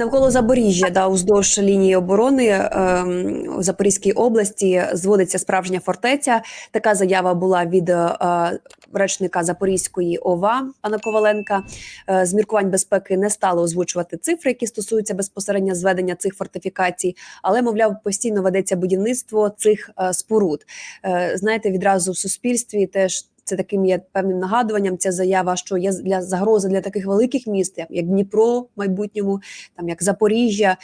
Навколо Запоріжжя да уздовж лінії оборони ем, у Запорізькій області зводиться справжня фортеця. Така заява була від е, речника Запорізької ОВА пана Коваленка. Е, з міркувань безпеки не стало озвучувати цифри, які стосуються безпосередньо зведення цих фортифікацій, але мовляв постійно ведеться будівництво цих е, споруд. Е, знаєте, відразу в суспільстві теж. Це таким є певним нагадуванням. Ця заява, що є для загрози для таких великих міст, як- як Дніпро в майбутньому, там як Запоріжжя.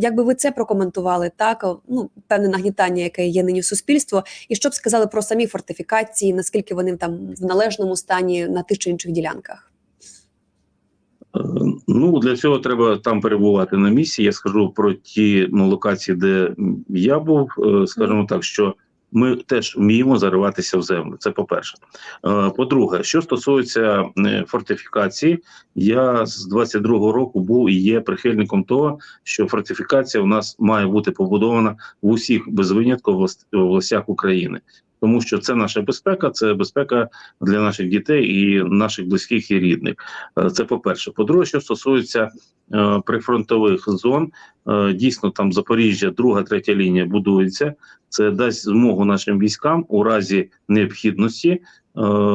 Як би ви це прокоментували? Так ну певне нагнітання, яке є нині в суспільство, і що б сказали про самі фортифікації, наскільки вони там в належному стані на тих чи інших ділянках? Е, Ну для цього треба там перебувати на місці. Я скажу про ті ну, локації, де я був. Е, Скажімо так, що ми теж вміємо зариватися в землю. Це по-перше. Е, По-друге, що стосується е, фортифікації, я з 22-го року був і є прихильником того, що фортифікація у нас має бути побудована в усіх без винятку областях України. Тому що це наша безпека, це безпека для наших дітей і наших близьких і рідних. Е, Це по-перше. По-друге, що стосується е, прифронтових зон, е, дійсно там Запоріжжя, друга, третя лінія будується. Це дасть змогу нашим військам у разі необхідності е,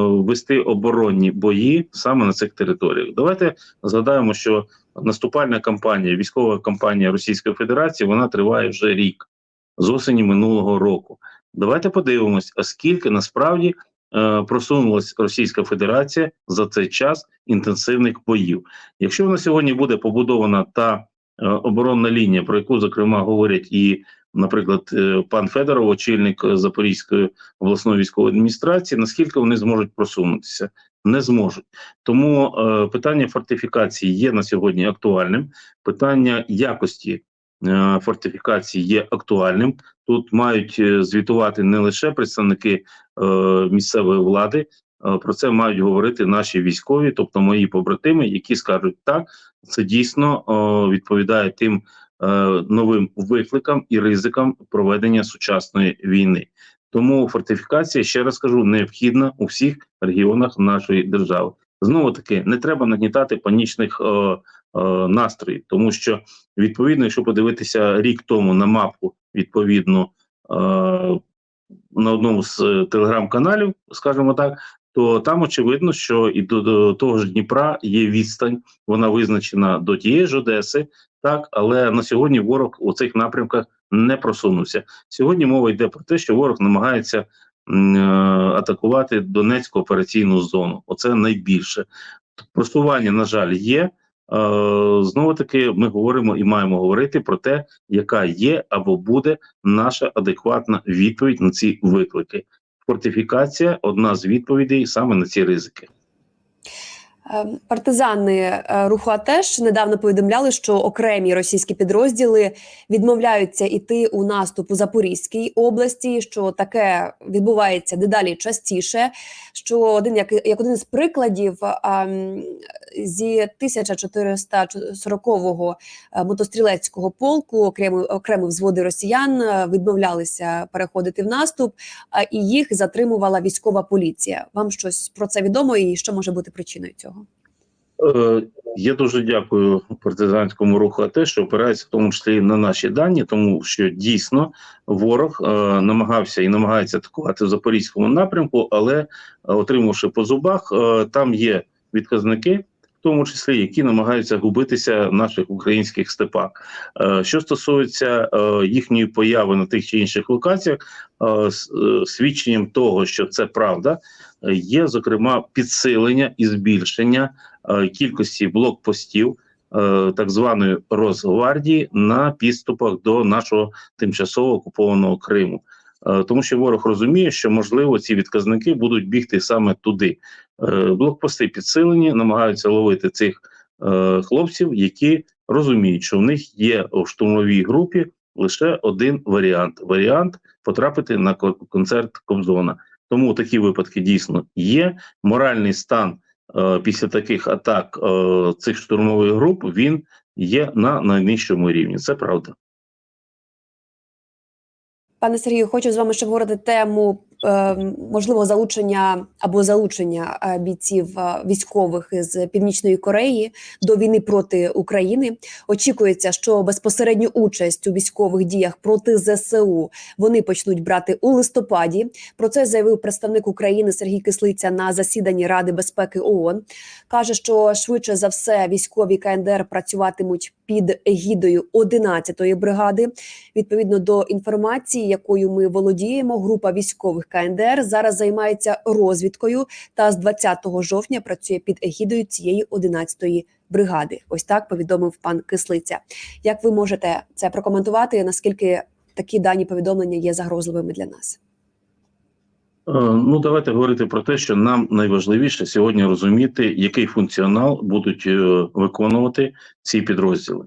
вести оборонні бої саме на цих територіях. Давайте згадаємо, що наступальна кампанія, військова кампанія Російської Федерації, вона триває вже рік з осені минулого року. Давайте подивимось, а скільки насправді е, просунулась Російська Федерація за цей час інтенсивних боїв. Якщо на сьогодні буде побудована та е, оборонна лінія, про яку зокрема говорять і, наприклад, е, пан Федоров, очільник Запорізької обласної військової адміністрації, наскільки вони зможуть просунутися? Не зможуть. Тому е, питання фортифікації є на сьогодні актуальним. Питання якості е, фортифікації є актуальним. Тут мають е, звітувати не лише представники е, місцевої влади, про це мають говорити наші військові, тобто мої побратими, які скажуть так, це дійсно відповідає тим новим викликам і ризикам проведення сучасної війни. Тому фортифікація, ще раз кажу, необхідна у всіх регіонах нашої держави. Знову таки, не треба нагнітати панічних е, е, тому що відповідно, якщо подивитися рік тому на мапу, відповідно е, на одному з е, телеграм-каналів, скажімо так, то там очевидно, що і до, до того ж Дніпра є відстань, вона визначена до тієї ж Одеси, так, але на сьогодні ворог у цих напрямках не просунувся. Сьогодні мова йде про те, що ворог намагається атакувати Донецьку операційну зону. Оце найбільше. Просування, на жаль, є. Е, Знову таки, ми говоримо і маємо говорити про те, яка є або буде наша адекватна відповідь на ці виклики. Фортифікація одна з відповідей саме на ці ризики. Е, Партизани е, руху АТЕШ недавно повідомляли, що окремі російські підрозділи відмовляються йти у наступ у Запорізькій області. Що таке відбувається дедалі частіше. Що один як, як один з прикладів а, м, зі 1440-го е, мотострілецького полку, окремі окремі взводи росіян е, відмовлялися переходити в наступ, а і їх затримувала військова поліція. Вам щось про це відомо, і що може бути причиною цього? Е, Я дуже дякую партизанському руху АТ, що опирається в тому числі на наші дані, тому що дійсно ворог е, намагався і намагається атакувати в запорізькому напрямку, але отримавши по зубах, е, там є відказники, в тому числі які намагаються губитися в наших українських степах. Що стосується їхньої появи на тих чи інших локаціях, свідченням того, що це правда, є зокрема підсилення і збільшення кількості блокпостів е, так званої Росгвардії на підступах до нашого тимчасово окупованого Криму. Е, Тому що ворог розуміє, що можливо ці відказники будуть бігти саме туди. Е, Блокпости підсилені, намагаються ловити цих е, хлопців, які розуміють, що в них є у штурмовій групі лише один варіант: варіант потрапити на ко- концерт Кобзона. Тому такі випадки дійсно є. Моральний стан е, після таких атак е, цих штурмових груп він є на найнижчому рівні. Це правда. Пане Сергію, хочу з вами ще говорити тему е, можливо залучення або залучення е, бійців е, військових із Північної Кореї до війни проти України. Очікується, що безпосередню участь у військових діях проти ЗСУ вони почнуть брати у листопаді. Про це заявив представник України Сергій Кислиця на засіданні Ради безпеки ООН. каже, що швидше за все військові КНДР працюватимуть під егідою 11-ї бригади. Відповідно до інформації, якою ми володіємо, група військових КНДР зараз займається розвідкою та з 20 жовтня працює під егідою цієї 11-ї бригади. Ось так повідомив пан Кислиця. Як ви можете це прокоментувати? Наскільки такі дані повідомлення є загрозливими для нас? Е, Ну, давайте говорити про те, що нам найважливіше сьогодні розуміти, який функціонал будуть е, виконувати ці підрозділи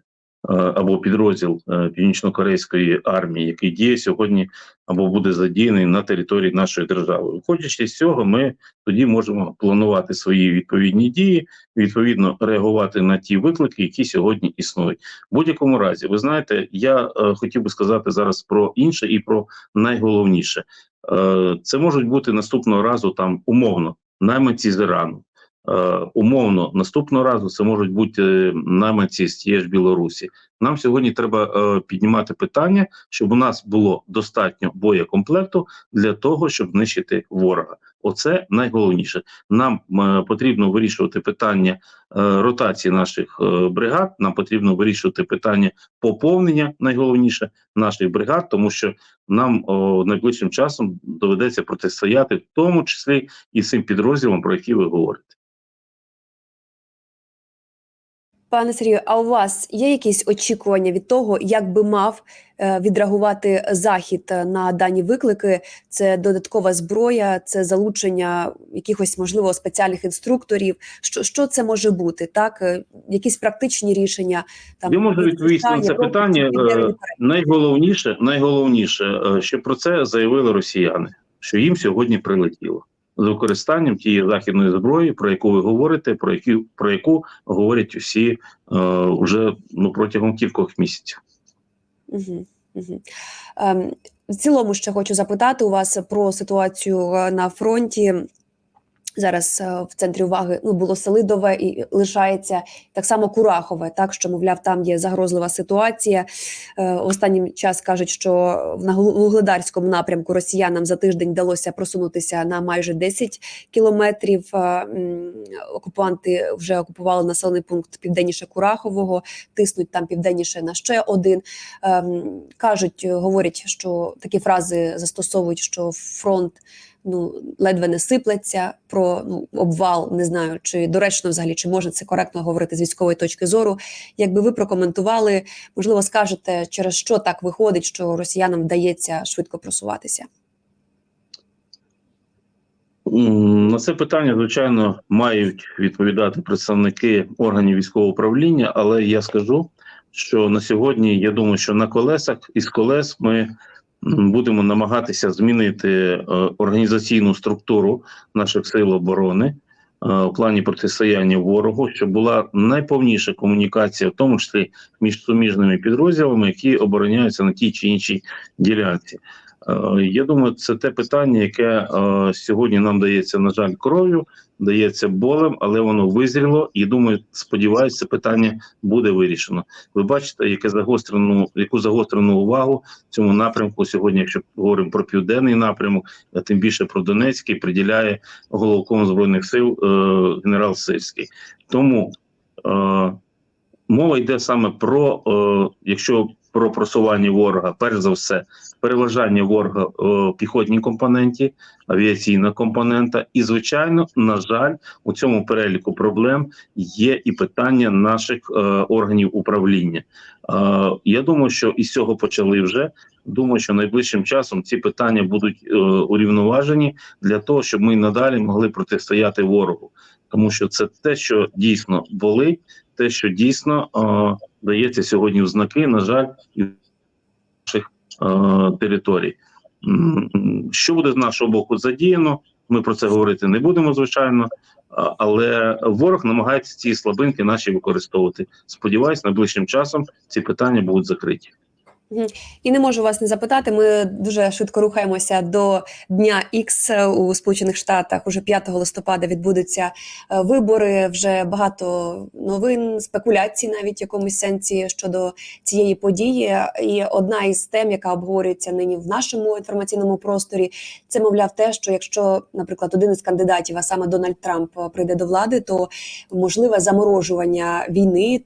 або підрозділ е, північно-корейської армії, який діє сьогодні або буде задіяний на території нашої держави. Виходячи з цього, ми тоді можемо планувати свої відповідні дії, відповідно реагувати на ті виклики, які сьогодні існують. В будь-якому разі, ви знаєте, я е, хотів би сказати зараз про інше і про найголовніше. Е, Це можуть бути наступного разу там умовно найманці з Ірану. Е, Умовно, наступного разу це можуть бути е, найманці з тієї ж Білорусі. Нам сьогодні треба е, піднімати питання, щоб у нас було достатньо боєкомплекту для того, щоб знищити ворога. Оце найголовніше. Нам потрібно вирішувати питання ротації наших бригад. Нам потрібно вирішувати питання поповнення, найголовніше наших бригад, тому що нам найближчим часом доведеться протистояти, в тому числі і цим підрозділам, про які ви говорите. Пане Сергію, а у вас є якісь очікування від того, як би мав е, відреагувати захід е, на дані виклики? Це додаткова зброя, це залучення якихось можливо спеціальних інструкторів. Що, що це може бути? Так, Е, якісь практичні рішення там Я можу відповісти на це питання. Найголовніше, найголовніше, що про це заявили росіяни, що їм сьогодні прилетіло з використанням тієї західної зброї, про яку ви говорите, про яку про яку говорять усі е, вже ну протягом кількох місяців. Угу, угу. Ем, в цілому ще хочу запитати у вас про ситуацію е, на фронті. Зараз е, в центрі уваги ну було Селидове і лишається так само Курахове, так що мовляв, там є загрозлива ситуація. Е, Останнім час кажуть, що на Вугледарському напрямку росіянам за тиждень вдалося просунутися на майже 10 кілометрів. Е, Окупанти вже окупували населений пункт південніше Курахового, тиснуть там південніше на ще один. Ем, кажуть, говорять, що такі фрази застосовують, що фронт ну ледве не сиплеться про ну обвал. Не знаю, чи доречно взагалі чи можна це коректно говорити з військової точки зору. Якби ви прокоментували, можливо, скажете, через що так виходить, що росіянам вдається швидко просуватися. На це питання, звичайно, мають відповідати представники органів військового управління, але я скажу, що на сьогодні я думаю, що на колесах із колес ми будемо намагатися змінити е, організаційну структуру наших сил оборони е, в плані протистояння ворогу, щоб була найповніша комунікація, в тому числі між суміжними підрозділами, які обороняються на тій чи іншій ділянці. Е, Я думаю, це те питання, яке е, сьогодні нам дається, на жаль, кров'ю, дається болем, але воно визріло. І думаю, сподіваюся, це питання буде вирішено. Ви бачите, яке загострену, яку загострену увагу цьому напрямку сьогодні, якщо говоримо про південний напрямок, а тим більше про Донецький, приділяє головком збройних сил е, генерал Сирський. Тому мова йде саме про, е, якщо про просування ворога, перш за все, переважання ворога в піхотній компоненті, авіаційна компонента, і звичайно, на жаль, у цьому переліку проблем є і питання наших е, органів управління. Е, я думаю, що із цього почали вже. Думаю, що найближчим часом ці питання будуть е, урівноважені для того, щоб ми надалі могли протистояти ворогу, тому що це те, що дійсно болить, те, що дійсно е, дається сьогодні в знаки, на жаль, наших е, територій. Що буде з нашого боку задіяно? Ми про це говорити не будемо, звичайно. Але ворог намагається ці слабинки наші використовувати. Сподіваюсь, найближчим часом ці питання будуть закриті. І не можу вас не запитати. Ми дуже швидко рухаємося до дня X у Сполучених Штатах. Уже 5 листопада відбудуться е, вибори. Вже багато новин, спекуляцій, навіть в якомусь сенсі щодо цієї події. І одна із тем, яка обговорюється нині в нашому інформаційному просторі, це мовляв те, що якщо, наприклад, один із кандидатів, а саме Дональд Трамп, е, прийде до влади, то можливе заморожування війни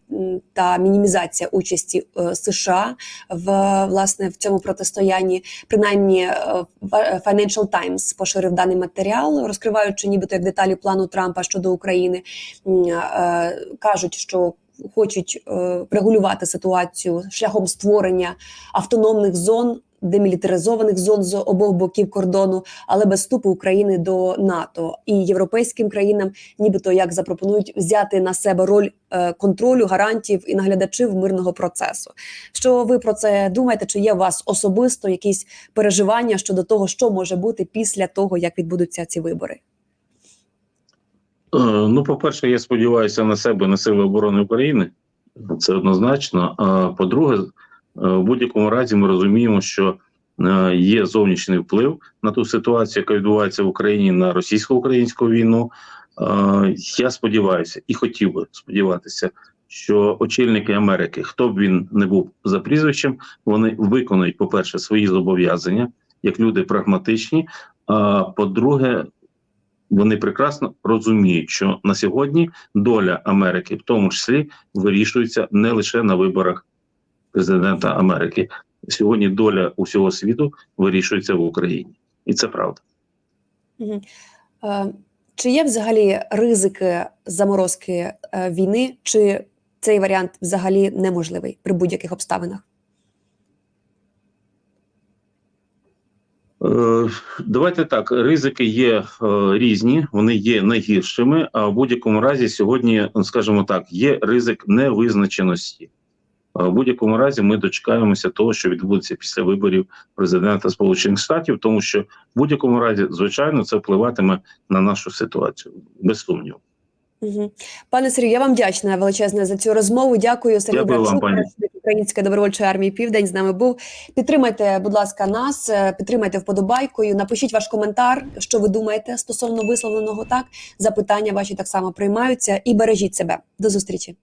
та мінімізація участі е, США в власне в цьому протистоянні. Принаймні, е, Ва- Financial Times поширив даний матеріал, розкриваючи нібито як деталі плану Трампа щодо України. Е, Кажуть, що хочуть е, регулювати ситуацію шляхом створення автономних зон. Демілітаризованих зон з обох боків кордону, але без вступу України до НАТО і європейським країнам, нібито як запропонують взяти на себе роль е, контролю, гарантів і наглядачів мирного процесу. Що ви про це думаєте? Чи є у вас особисто якісь переживання щодо того, що може бути після того, як відбудуться ці вибори? Е, Ну, по-перше, я сподіваюся на себе, на сили оборони України. Це однозначно. А по-друге, в будь-якому разі ми розуміємо, що е, є зовнішній вплив на ту ситуацію, яка відбувається в Україні на російсько-українську війну. Е, Я сподіваюся і хотів би сподіватися, що очільники Америки, хто б він не був за прізвищем, вони виконують, по-перше, свої зобов'язання як люди прагматичні. А по-друге, вони прекрасно розуміють, що на сьогодні доля Америки, в тому числі, вирішується не лише на виборах президента Америки. Сьогодні доля усього світу вирішується в Україні, і це правда. Е, Чи є взагалі ризики заморозки е, війни, чи цей варіант взагалі неможливий при будь-яких обставинах? Е, Давайте так, ризики є різні, вони є найгіршими. А в будь-якому разі сьогодні, скажімо так, є ризик невизначеності. В будь-якому разі ми дочекаємося того, що відбудеться після виборів президента Сполучених Штатів, тому що в будь-якому разі, звичайно, це впливатиме на нашу ситуацію без сумніву. Угу. Пане Сергію, я вам вдячна величезне за цю розмову. Дякую, Сергій Дякую вам, пані. Української добровольчої армії Південь з нами був. Підтримайте, будь ласка, нас, е, підтримайте вподобайкою. Напишіть ваш коментар, що ви думаєте стосовно висловленого так. Запитання ваші так само приймаються і бережіть себе. До зустрічі.